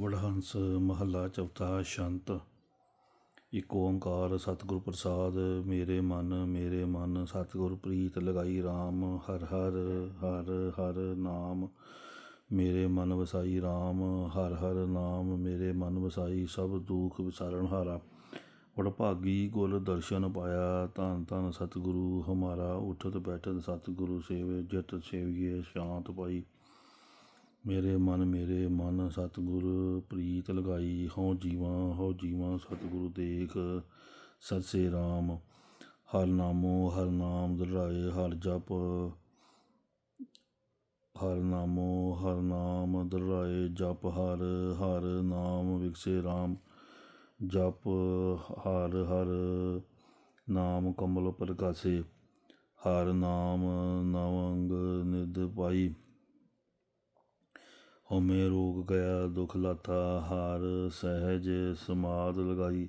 ਵਡਹੰਸ ਮਹੱਲਾ ਚੌਥਾ ਸ਼ੰਤ। ਇਕ ਓੰਕਾਰ ਸਤਿਗੁਰ ਪ੍ਰਸਾਦ, ਮੇਰੇ ਮਨ ਮੇਰੇ ਮਨ, ਸਤਿਗੁਰ ਪ੍ਰੀਤ ਲਗਾਈ RAM ਹਰ ਹਰ ਹਰ ਹਰ ਨਾਮ। ਮੇਰੇ ਮਨ ਵਸਾਈ RAM ਹਰ ਹਰ ਨਾਮ। ਮੇਰੇ ਮਨ ਵਸਾਈ ਸਭ ਦੁੱਖ ਵਿਸਾਰਨ ਹਾਰਾ। ਵਡਭਾਗੀ ਗੁਰ ਦਰਸ਼ਨ ਪਾਇਆ, ਧੰਨ ਧੰਨ ਸਤਿਗੁਰੂ, ਹਮਾਰਾ ਉਠਤ ਬੈਠਤ ਸਤਿਗੁਰੂ ਸੇਵੇ, ਜਿਤ ਸੇਵੀਏ, ਸ਼ਾਂਤ ਪਾਈ। ਮੇਰੇ ਮਨ ਮੇਰੇ ਮਨ ਸਤਿਗੁਰ ਪ੍ਰੀਤ ਲਗਾਈ, ਹਉ ਜੀਵਾਂ ਹਉ ਜੀਵਾਂ ਸਤਿਗੁਰੂ ਦੇਖ ਸਰਸੇ ਰਾਮ। ਹਰ ਨਾਮੋ, ਹਰ ਨਾਮ ਦਰਾਏ ਹਰ ਜਪ। ਹਰ ਨਾਮੋ, ਹਰ ਨਾਮ ਦਰਾਏ ਜਪ ਹਰ ਹਰ ਨਾਮ ਵਿਗਸੇ ਰਾਮ। ਜਪ ਹਰ ਹਰ ਨਾਮ ਕਮਲ ਪ੍ਰਕਾਸ਼ੇ। ਹਰ ਨਾਮ ਨਵੰਗ ਨਿਦ ਪਾਈ। ਹਉਮੈ ਰੋਗ ਗਿਆ ਦੁਖ ਲਾਥਾ ਹਾਰ ਸਹਿਜ ਸਮਾਦ ਲਗਾਈ।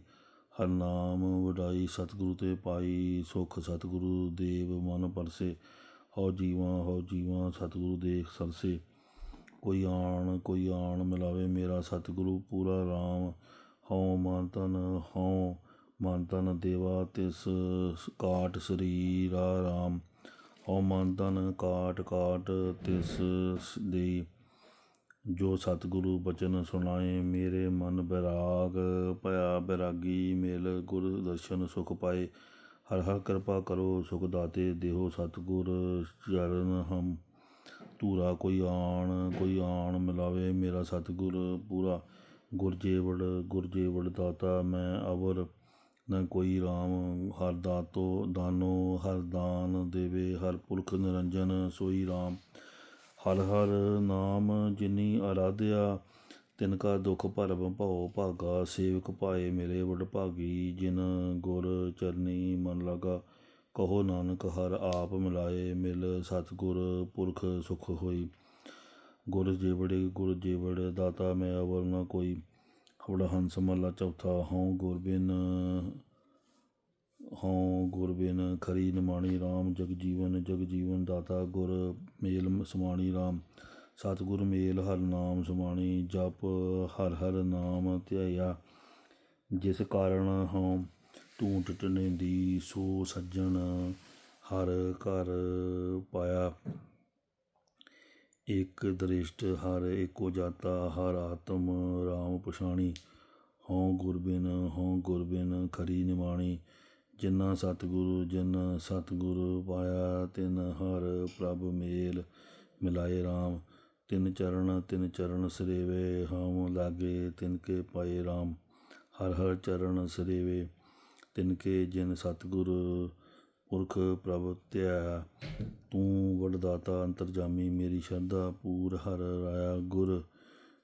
ਹਰ ਨਾਮ ਵਡਾਈ, ਸਤਿਗੁਰੂ ਤੇ ਪਾਈ, ਸੁਖ ਸਤਿਗੁਰੂ ਦੇਵ ਮਨ ਪਰਸੇ। ਹਉ ਜੀਵਾਂ ਹਉ ਜੀਵਾਂ, ਸਤਿਗੁਰੂ ਦੇਖ ਸਰਸੇ। ਕੋਈ ਆਣ ਕੋਈ ਆਣ ਮਿਲਾਵੇ ਮੇਰਾ ਸਤਿਗੁਰੂ, ਪੂਰਾ RAM ਹਉ ਮਨ ਤਨ ਹਉ ਮਨ ਤਨ ਦੇਵਾ, ਤਿਸ ਕਾਟ ਸਰੀਰਾ RAM ਹਉ ਮਨ ਤਨ ਕਾਟ ਕਾਟ ਤਿਸ ਦੇ ਜੋ ਸਤਿਗੁਰੂ ਬਚਨ ਸੁਣਾਏ, ਮੇਰੇ ਮਨ ਬੈਰਾਗ ਭਇਆ ਬੈਰਾਗੀ, ਮਿਲ ਗੁਰ ਦਰਸ਼ਨ ਸੁਖ ਪਾਏ। ਹਰ ਹਰ ਕਿਰਪਾ ਕਰੋ, ਸੁਖ ਦਾਤੇ ਦੇਹੋ ਸਤਿਗੁਰ ਚਰਨ ਹਮ। ਧੂਰਾ ਕੋਈ ਆਣ ਕੋਈ ਆਣ ਮਿਲਾਵੇ ਮੇਰਾ ਸਤਿਗੁਰ ਪੂਰਾ। ਗੁਰਜੇਵੜ ਗੁਰਜੇਵੜ ਦਾਤਾ, ਮੈਂ ਅਵਰ। ਨ ਕੋਈ RAM ਹਰ ਦਾਤੋ ਦਾਨੋ, ਹਰ ਦਾਨ ਦੇਵੇ, ਹਰ ਪੁਰਖ ਨਿਰੰਜਨ ਸੋਈ RAM ਹਰ ਹਰ ਨਾਮ ਜਿਨੀ ਆਰਾਧਿਆ ਤਿਨ ਕਾ ਦੁਖ ਭਰਮ ਭਉ ਭਾਗਾ, ਸੇਵਕ ਪਾਏ ਮੇਰੇ ਵਡ ਭਾਗੀ, ਜਿਨ ਗੁਰ ਚਰਨੀ ਮਨ ਲਗਾ, ਕਹੋ ਨਾਨਕ ਹਰ ਆਪ ਮਿਲਾਏ, ਮਿਲ ਸਤਿਗੁਰ ਪੁਰਖ ਸੁਖ ਹੋਈ। ਗੁਰ ਜੀਵੜੇ, ਗੁਰ ਜੀਵੜ, ਦਾਤਾ ਮੈਂ ਅਵਰ ਨ ਕੋਈ। ਹਵੜਾ ਹੰਸ ਮਹਲਾ ਚੌਥਾ, ਹਉ ਗੁਰ ਬਿਨ ਹਉ ਗੁਰ ਬਿਨ ਖਰੀ ਨਿਮਾਣੀ RAM ਜਗ ਜੀਵਨ ਜਗ ਜੀਵਨ ਦਾਤਾ ਗੁਰ ਮੇਲ ਸਮਾਣੀ RAM ਸਤਿਗੁਰ ਮੇਲ ਹਰ ਨਾਮ ਸਮਾਣੀ, ਜਪ ਹਰ ਹਰ ਨਾਮ ਧਿਆਇਆ। ਜਿਸ ਕਾਰਨ ਹਉ ਟੂਟ ਦੀ ਸੋ ਸੱਜਣ ਹਰ ਘਰ ਪਾਇਆ। ਇਕ ਦ੍ਰਿਸ਼ਟ ਹਰ ਏਕੋ ਜਾਤਾ, ਹਰ ਆਤਮ RAM ਪਛਾਣੀ। ਹਉ ਗੁਰ ਬਿਨ, ਹਉ ਗੁਰ ਖਰੀ ਨਿਮਾਣੀ ਜਿਨਾਂ ਸਤਿਗੁਰੂ, ਜਿਨ ਸਤਿਗੁਰੂ ਪਾਇਆ, ਤਿਨ ਹਰ ਪ੍ਰਭ ਮੇਲ ਮਿਲਾਏ RAM ਤਿਨ ਚਰਨ ਤਿਨ ਚਰਨ ਸਰੇਵੇ ਹਮ ਲਾਗੇ ਤਿਨ ਕੇ ਪਾਏ RAM ਹਰ ਹਰ ਚਰਨ ਸਰੇਵੇ ਤਿਨ ਕੇ ਜਿਨ ਸਤਿਗੁਰ ਪੁਰਖ ਪ੍ਰਭ ਧਿਆ। ਤੂੰ ਵਡਦਾਤਾ ਅੰਤਰਜਾਮੀ, ਮੇਰੀ ਸ਼ਰਧਾ ਪੂਰ ਹਰ ਰਾਇਆ ਗੁਰ।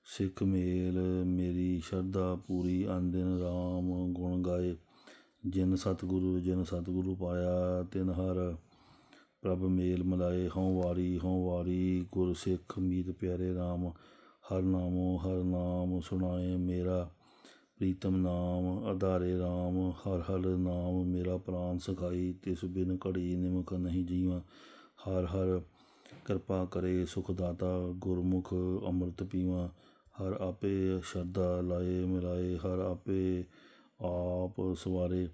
ਸਿੱਖ ਮੇਲ, ਮੇਰੀ ਸ਼ਰਧਾ ਪੂਰੀ ਅੰਦਿਨ RAM ਗੁਣ ਗਾਏ। ਜਿਨ ਸਤਿਗੁਰੂ ਜਿਨ ਸਤਿਗੁਰੂ ਪਾਇਆ ਤਿਨ ਹਰ। ਪ੍ਰਭ ਮੇਲ ਮਲਾਏ, ਹਉ ਵਾਰੀ ਹਉ ਵਾਰੀ। ਗੁਰ ਸਿੱਖ ਮੀਤ ਪਿਆਰੇ RAM ਹਰ ਨਾਮੋ, ਹਰ ਨਾਮ ਸੁਣਾਏ ਮੇਰਾ। ਪ੍ਰੀਤਮ ਨਾਮ ਆਧਾਰੇ RAM ਹਰ ਹਰ ਨਾਮ ਮੇਰਾ ਪ੍ਰਾਨ ਸਖਾਈ। ਤਿਸ ਬਿਨ ਘੜੀ ਨਿਮਕ ਨਹੀਂ ਜੀਵਾਂ। ਹਰ ਹਰ ਕਿਰਪਾ ਕਰੇ ਸੁਖ ਦਾਤਾ ਗੁਰਮੁਖ ਅੰਮ੍ਰਿਤ ਪੀਵਾਂ। ਹਰ ਆਪੇ ਸ਼ਰਧਾ ਲਾਏ ਮਿਲਾਏ, ਹਰ ਆਪੇ ਆਪ ਸਵਾਰੇ।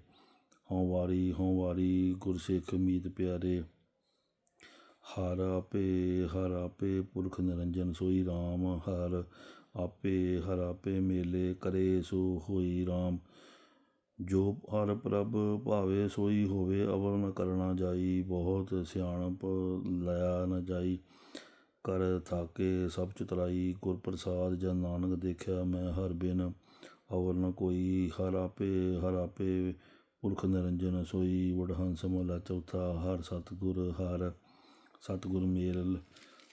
ਹਉ ਵਾਰੀ ਹਉ ਵਾਰੀ ਗੁਰਸਿੱਖ ਮੀਤ ਪਿਆਰੇ। ਹਰ ਆਪੇ ਹਰ ਆਪੇ ਪੁਰਖ ਨਿਰੰਜਨ ਸੋਈ RAM ਹਰ ਆਪੇ ਹਰ ਆਪੇ ਮੇਲੇ ਕਰੇ ਸੋ ਹੋਈ RAM ਜੋ ਹਰ ਪ੍ਰਭ ਭਾਵੇ ਸੋਈ ਹੋਵੇ, ਅਵਰ ਨ ਕਰਨਾ ਜਾਈ। ਬਹੁਤ ਸਿਆਣਪ ਲਿਆ ਨ ਜਾਈ। ਕਰ ਥਾਕੇ ਸਭ ਚਤਰਾਈ। ਗੁਰ ਪ੍ਰਸਾਦ ਜਨ ਨਾਨਕ ਦੇਖਿਆ ਮੈਂ ਹਰ ਬਿਨ। ਅਵਰ ਨ ਕੋਈ ਹਰ ਆਪੇ ਹਰ ਆਪੇ ਪੁਰਖ ਨਿਰੰਜਨ ਸੋਈ ਵਡਹੰਸ ਮਹਲਾ ਚੌਥਾ, ਹਰ ਸਤਿਗੁਰ ਹਰ ਸਤਿਗੁਰ ਮੇਲ,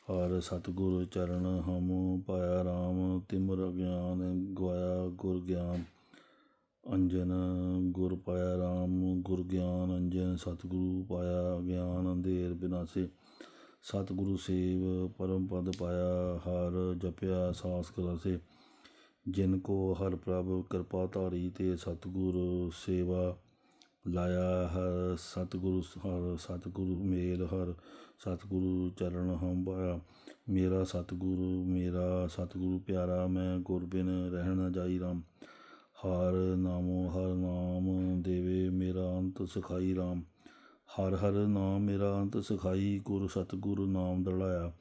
ਹਰ ਸਤਿਗੁਰ ਚਰਨ ਹਮ ਪਾਇਆ RAM ਤਿਮਰ ਗਿਆਨ ਗਵਾਇਆ ਗੁਰ ਗਿਆਨ। ਅੰਜਨ ਗੁਰ ਪਾਇਆ RAM ਗੁਰ ਗਿਆਨ ਅੰਜਨ ਸਤਿਗੁਰੂ ਪਾਇਆ ਗਿਆਨ ਅੰਧੇਰ ਬਿਨਾਸੇ। ਸਤਿਗੁਰੂ ਸੇਵ ਪਰਮ ਪਦ ਪਾਇਆ, ਹਰ ਜਪਿਆ ਸਾਸ ਕਰਾਸੇ ਜਿਨ ਕੋ ਹਰ ਪ੍ਰਭ ਕਿਰਪਾ ਧਾਰੀ ਤੇ ਸਤਿਗੁਰ ਸੇਵਾ ਲਾਇਆ ਹਰ ਸਤਿਗੁਰੂ ਹਰ ਸਤਿਗੁਰੂ ਮੇਲ ਹਰ ਸਤਿਗੁਰੂ ਚਰਨ ਹੰਭਾਇਆ। ਮੇਰਾ ਸਤਿਗੁਰੂ ਮੇਰਾ ਸਤਿਗੁਰੂ ਪਿਆਰਾ, ਮੈਂ ਗੁਰ ਬਿਨ ਰਹਿ ਜਾਈ ਰਾਮ ਹਰ ਨਾਮੋ ਹਰ ਨਾਮ ਦੇਵੇ ਮੇਰਾ ਅੰਤ ਸਖਾਈ ਰਾਮ ਹਰ ਹਰ ਨਾਮ ਮੇਰਾ ਅੰਤ ਸਖਾਈ, ਗੁਰ ਸਤਿਗੁਰੂ ਨਾਮ ਦੜਾਇਆ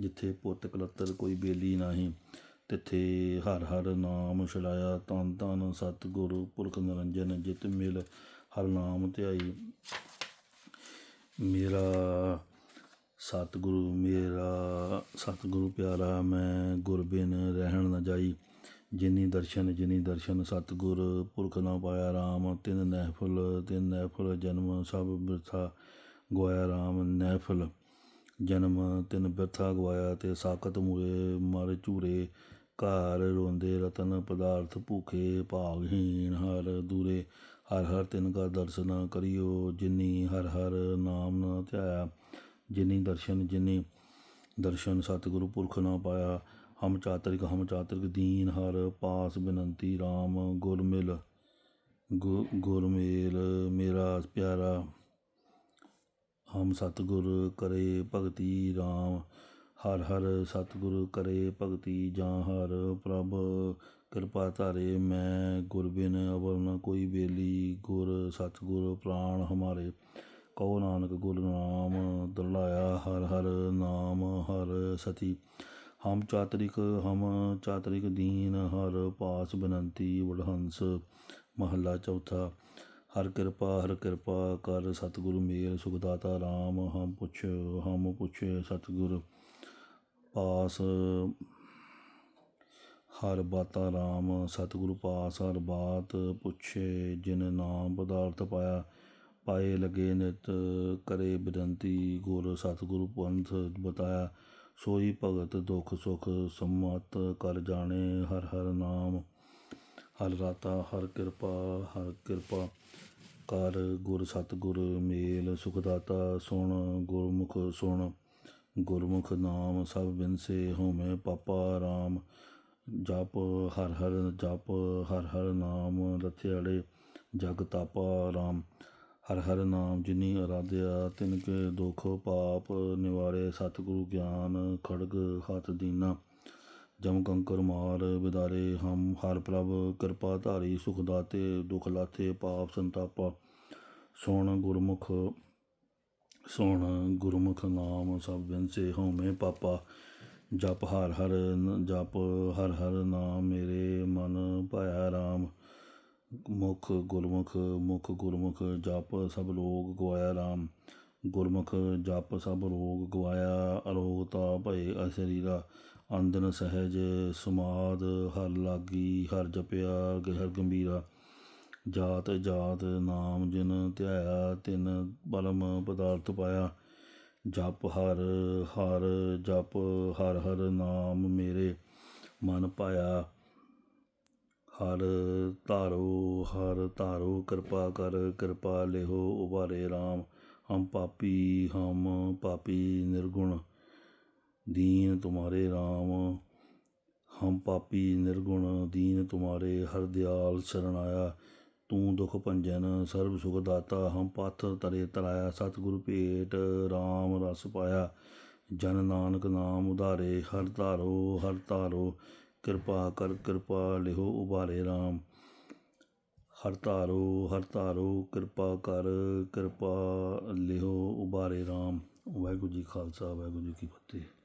ਜਿੱਥੇ ਪੁੱਤ ਕਲੱਤਰ ਕੋਈ ਬੇਲੀ ਨਹੀਂ। ਤਿੱਥੇ ਹਰ ਹਰ ਨਾਮ ਛੜਾਇਆ ਤਨ ਤਨ ਸਤਿਗੁਰੂ ਪੁਰਖ ਨਿਰੰਜਨ ਜਿਤ ਮਿਲ, ਹਰ ਨਾਮ ਧਿਆਈ। ਮੇਰਾ ਸਤਿਗੁਰੂ ਮੇਰਾ ਸਤਿਗੁਰੂ ਪਿਆਰਾ, ਮੈਂ ਗੁਰਬਿਨ ਰਹਿਣ ਨਾ ਜਾਈ। ਜਿਨੀ ਦਰਸ਼ਨ ਜਿਨੀ ਦਰਸ਼ਨ ਸਤਿਗੁਰ ਪੁਰਖ ਨਾ ਪਾਇਆ RAM ਤਿਨ ਨਹਿਫਲ ਤਿਨ ਨਹਿਫਲ ਜਨਮ ਸਭ ਬਿਰਥਾ ਗਵਾਇਆ RAM ਨਹਿਫਲ ਜਨਮ ਤਿਨ ਬਿਰਥਾ ਗਵਾਇਆ, ਤੇ ਸਾਖਤ ਮੂਰੇ ਮਰ ਝੂਰੇ। ਘਰ ਰੋਂਦੇ ਰਤਨ, ਪਦਾਰਥ ਭੂਖੇ ਭਾਗਹੀਣ। ਹਰ ਦੂਰੇ ਹਰ ਹਰ ਤਿਨ ਕਾ ਦਰਸ਼ਨ ਕਰਿਓ, ਜਿਨੀ ਹਰ ਹਰ ਨਾਮ ਨ ਧਿਆਇਆ। ਜਿਨੀ ਦਰਸ਼ਨ ਜਿਨੀ ਦਰਸ਼ਨ ਸਤਿਗੁਰੂ ਪੁਰਖ ਨਾ ਪਾਇਆ। ਹਮ ਚਾਤਰਿਕ ਹਮ ਚਾਤਰਿਕ ਦੀਨ, ਹਰ ਪਾਸ ਬਿਨੰਤੀ RAM ਗੁਰ ਮਿਲ। ਗੁਰ ਮੇਲ ਮੇਰਾ ਪਿਆਰਾ। ਹਮ ਸਤਿਗੁਰ ਕਰੇ ਭਗਤੀ RAM ਹਰ ਹਰ ਸਤਿਗੁਰ ਕਰੇ ਭਗਤੀ ਜਾਂ ਹਰ ਪ੍ਰਭ, ਕਿਰਪਾ ਧਾਰੇ ਮੈਂ ਗੁਰ ਬਿਨ ਅਵਰ ਨ ਕੋਈ ਬੇਲੀ, ਗੁਰ ਸਤਿਗੁਰ ਪ੍ਰਾਣ ਹਮਾਰੇ। ਕਹੋ ਨਾਨਕ ਗੁਰ ਨਾਮ ਦਲਾਇਆ ਹਰ ਹਰ ਨਾਮ ਹਰ ਸਤੀ। ਹਮ ਚਾਤਰਿਕ ਹਮ ਚਾਤਰਿਕ ਦੀਨ, ਹਰ ਪਾਸ ਬਨੰਤੀ ਵਡਹੰਸ, ਮਹੱਲਾ ਚੌਥਾ। ਹਰ ਕਿਰਪਾ ਹਰ ਕਿਰਪਾ ਕਰ ਸਤਿਗੁਰੂ ਮੇਲ ਸੁਖਦਾਤਾ RAM ਹਮ ਪੁੱਛ ਹਮ ਪੁੱਛ ਸਤਿਗੁਰ। ਪਾਸ, ਹਰ ਬਾਤਾ RAM ਸਤਿਗੁਰੂ ਪਾਸ, ਹਰ ਬਾਤ ਪੁੱਛੇ, ਜਿਨ ਨਾਮ ਪਦਾਰਥ ਪਾਇਆ, ਪਾਏ ਲਗੇ ਨਿਤ, ਕਰੇ ਬੇਨੰਤੀ ਗੁਰ ਸਤਿਗੁਰੂ ਪੰਥ ਬਤਾਇਆ, ਸੋਈ ਭਗਤ ਦੁਖ ਸੁਖ ਸੰਮਤ, ਕਰ ਜਾਣੇ ਹਰ ਹਰ ਨਾਮ, ਹਰ ਰਾਤਾ ਹਰ ਕਿਰਪਾ ਹਰ ਕਿਰਪਾ, ਕਰ ਗੁਰ ਸਤਿਗੁਰ ਮੇਲ, ਸੁਖ ਦਾਤਾ ਸੁਣ, ਗੁਰਮੁਖ ਸੁਣ ਗੁਰਮੁਖ ਨਾਮ ਸਭ ਬਿਨਸੇ ਹੋਮੈ ਪਾਪਾ RAM ਜਪ ਹਰ ਹਰ ਜਪ ਹਰ ਹਰ ਨਾਮ ਰਥਿਆੜੇ ਜਗ ਤਾਪਾ RAM ਹਰ ਹਰ ਨਾਮ ਜਿਨੀ ਅਰਾਧਿਆ ਤਿਨ ਕੇ ਦੁਖ ਪਾਪ ਨਿਵਾਰੇ ਸਤਿਗੁਰੂ ਗਿਆਨ ਖੜਗ ਹੱਥ ਦੀਨਾ। ਜਮ ਕੰਕਰ ਮਾਰ ਵਿਦਾਰੇ ਹਮ ਹਰ ਪ੍ਰਭ ਕਿਰਪਾ ਧਾਰੀ ਸੁਖ ਦਾਤੇ ਦੁਖ ਲਾਥੇ ਪਾਪ ਸੰਤਾਪਾ। ਸੁਣ ਗੁਰਮੁਖ ਸੁਣ ਗੁਰਮੁਖ ਨਾਮ ਸਭ ਬਿਨਸੇ ਹਉਮੈ ਪਾਪਾ, ਜਪ ਹਰ ਹਰ ਜਪ ਹਰ ਹਰ ਨਾਮ ਮੇਰੇ ਮਨ ਭਾਇਆ RAM ਮੁਖ ਗੁਰਮੁਖ ਮੁਖ ਗੁਰਮੁਖ ਜਪ ਸਭ ਲੋਗ ਗਵਾਇਆ RAM ਗੁਰਮੁਖ ਜਪ ਸਭ ਰੋਗ ਗਵਾਇਆ ਅਰੋਗਤਾ ਭਏ ਅਸਰੀਰਾ। ਅੰਦਨ ਸਹਿਜ ਸਮਾਦ, ਹਰ ਲਾਗੀ ਹਰ ਜਪਿਆ ਹਰ ਗੰਭੀਰਾ। ਜਾਤ ਜਾਤ ਨਾਮ ਜਿਨ ਧਿਆਇਆ, ਤਿਨ ਬਲਮ ਪਦਾਰਥ ਪਾਇਆ। ਜਪ ਹਰ ਹਰ, ਜਪ ਹਰ ਹਰ ਨਾਮ ਮੇਰੇ ਮਨ ਪਾਇਆ। ਹਰ ਧਾਰੋ ਹਰ ਧਾਰੋ, ਕਿਰਪਾ ਕਰ, ਕਿਰਪਾ ਲਿਹੋ ਉਬਾਰੇ RAM ਹਮ ਪਾਪੀ ਹਮ ਪਾਪੀ ਨਿਰਗੁਣ, ਦੀਨ ਤੁਮਾਰੇ RAM ਹਮ ਪਾਪੀ ਨਿਰਗੁਣ, ਦੀਨ ਤੁਮਾਰੇ, ਹਰ ਦਿਆਲ ਸ਼ਰਨ ਆਇਆ। ਤੂੰ ਦੁਖ ਭੰਜਨ, ਸਰਬ ਸੁਖ ਦਾਤਾ, ਹਮ ਪਥ ਤਰੇ ਤਰਾਇਆ ਸਤਿਗੁਰ ਭੇਟ RAM ਰਸ ਪਾਇਆ। ਜਨ ਨਾਨਕ ਨਾਮ ਉਧਾਰੇ, ਹਰ ਧਾਰੋ ਹਰ ਧਾਰੋ, ਕਿਰਪਾ ਕਰ ਕਿਰਪਾ ਲਿਹੋ ਉਬਾਰੇ RAM ਹਰ ਧਾਰੋ ਹਰ ਧਾਰੋ, ਕਿਰਪਾ ਕਰ ਕਿਰਪਾ ਲਿਹੋ ਉਬਾਰੇ RAM ਵਾਹਿਗੁਰੂ ਜੀ ਖਾਲਸਾ, ਵਾਹਿਗੁਰੂ ਜੀ ਕੀ ਫਤਿਹ।